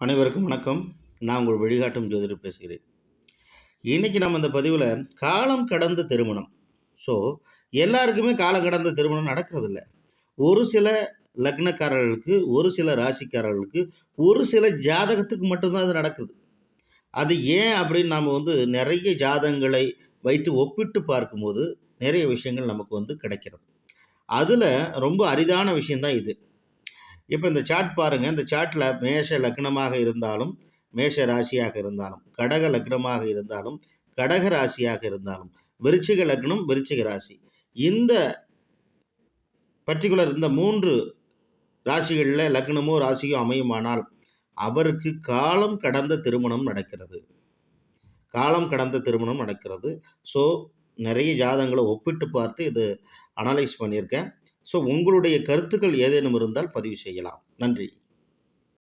அனைவருக்கும் வணக்கம். நான் உங்கள் வழிகாட்டும் ஜோதிடர் பேசுகிறேன். இன்றைக்கி நம்ம இந்த பதிவில் காலம் கடந்த திருமணம். ஸோ எல்லாருக்குமே காலம் கடந்த திருமணம் நடக்கிறதில்ல. ஒரு சில லக்னக்காரர்களுக்கு ஒரு சில ராசிக்காரர்களுக்கு ஒரு சில ஜாதகத்துக்கு மட்டும்தான் அது நடக்குது. அது ஏன் அப்படின்னு நாம் வந்து நிறைய ஜாதகங்களை வைத்து ஒப்பிட்டு பார்க்கும்போது நிறைய விஷயங்கள் நமக்கு வந்து கிடைக்கிறது. அதில் ரொம்ப அரிதான விஷயந்தான் இது. இப்போ இந்த சார்ட் பாருங்கள் இந்த சார்ட்டில் மேஷ லக்னமாக இருந்தாலும் மேஷ ராசியாக இருந்தாலும் கடக லக்னமாக இருந்தாலும் கடக ராசியாக இருந்தாலும் விருச்சிக லக்னம் விருச்சிக ராசி. இந்த பர்டிகுலர் இந்த மூன்று ராசிகளில் லக்னமோ ராசியோ அமையுமானால் அவருக்கு காலம் கடந்த திருமணம் நடக்கிறது. காலம் கடந்த திருமணம் நடக்கிறது. ஸோ நிறைய ஜாதகங்களை ஒப்பிட்டு பார்த்து இது அனலைஸ் பண்ணியிருக்கேன். ஸோ உங்களுடைய கருத்துக்கள் ஏதேனும் இருந்தால் பதிவு செய்யலாம். நன்றி.